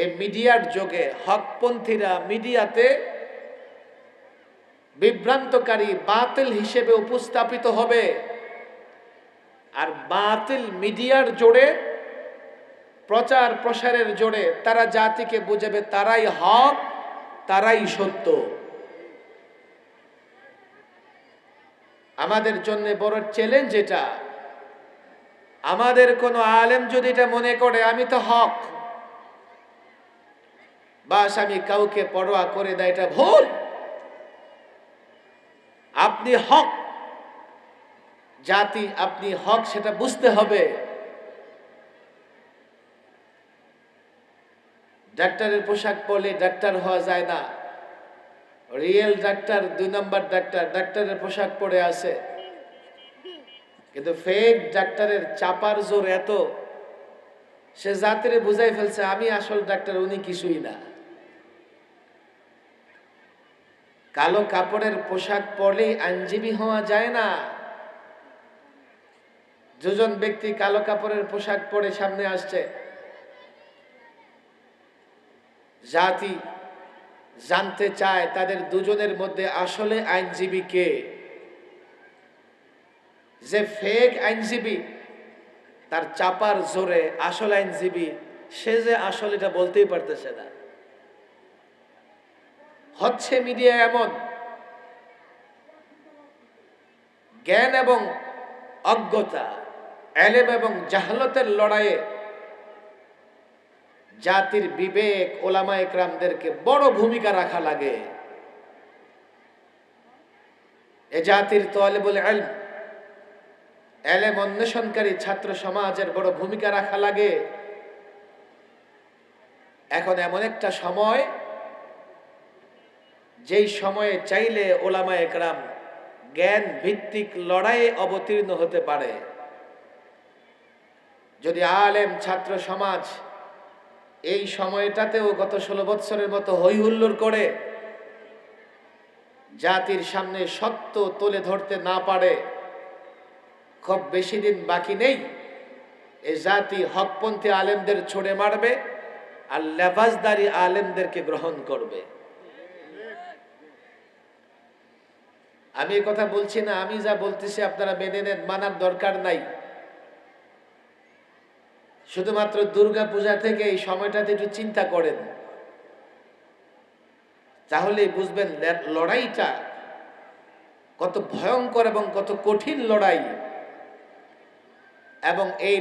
এই মিডিয়ার যোগে হকপন্থীরা মিডিয়াতে বিভ্রান্তকারী বাতিল হিসেবে উপস্থাপিত হবে। আর বাতিল মিডিয়ার জোরে, প্রচার প্রসারের জোরে তারা জাতিকে বুঝাবে, তারাই হক, তারাই সত্য। আমাদের জন্য বড় চ্যালেঞ্জ এটা। আমাদের কোনো আলেম যদি এটা মনে করে, আমি তো হক বাস আমি কাউকে পরোয়া করে দেয়, এটা ভুল। আপনি হক, জাতি আপনি হক, সেটা বুঝতে হবে। ডাক্তারের পোশাক পরলে ডাক্তার হওয়া যায় না। রিয়েল ডাক্তার, দুই নম্বর ডাক্তার, ডাক্তারের পোশাক পরে আছে। কিন্তু ফেক ডাক্তারের চাপার জোর এত, সে জাতিরে বুঝাই ফেলছে, আমি আসল ডাক্তার, উনি কিছুই না। কালো কাপড়ের পোশাক পরলেই আইনজীবী হওয়া যায় না। দুজন ব্যক্তি কালো কাপড়ের পোশাক পরে সামনে আসছে। জাতি জানতে চায় তাদের দুজনের মধ্যে আসলে আইনজীবী কে। যে ফেক আইনজীবী, তার চাপার জোরে আসল আইনজীবী, সে যে আসল এটা বলতেই পারতেছে না। হচ্ছে মিডিয়া এমন। জ্ঞান এবং অজ্ঞতা, এলেম এবং জাহলতের লড়াইয়ে জাতির বিবেক ওলামা একরামদেরকে বড় ভূমিকা রাখা লাগে। এ জাতির তোয়ালেবুল এলম এলেম অন্বেষণকারী ছাত্র সমাজের বড় ভূমিকা রাখা লাগে। এখন এমন একটা সময় যেই সময়ে চাইলে ওলামা একরাম জ্ঞান ভিত্তিক লড়াইয়ে অবতীর্ণ হতে পারে। যদি আলেম, ছাত্র সমাজ এই সময়টাতেও গত ষোলো বৎসরের মতো হৈহুল্লোর করে জাতির সামনে সত্য তুলে ধরতে না পারে, খুব বেশি দিন বাকি নেই, এ জাতি হকপন্থী আলেমদের ছড়ে মারবে আর লেবাসদারি আলেমদেরকে গ্রহণ করবে। আমি কথা বলছি না, আমি যা বলতেছি আপনারা মেনে নেন, মানার দরকার নাই। শুধুমাত্র দুর্গা পূজা থেকে এই সময়টাতে একটু চিন্তা করেন। তাহলেই বুঝবেন লড়াইটা কত ভয়ঙ্কর এবং কত কঠিন লড়াই। এবং এই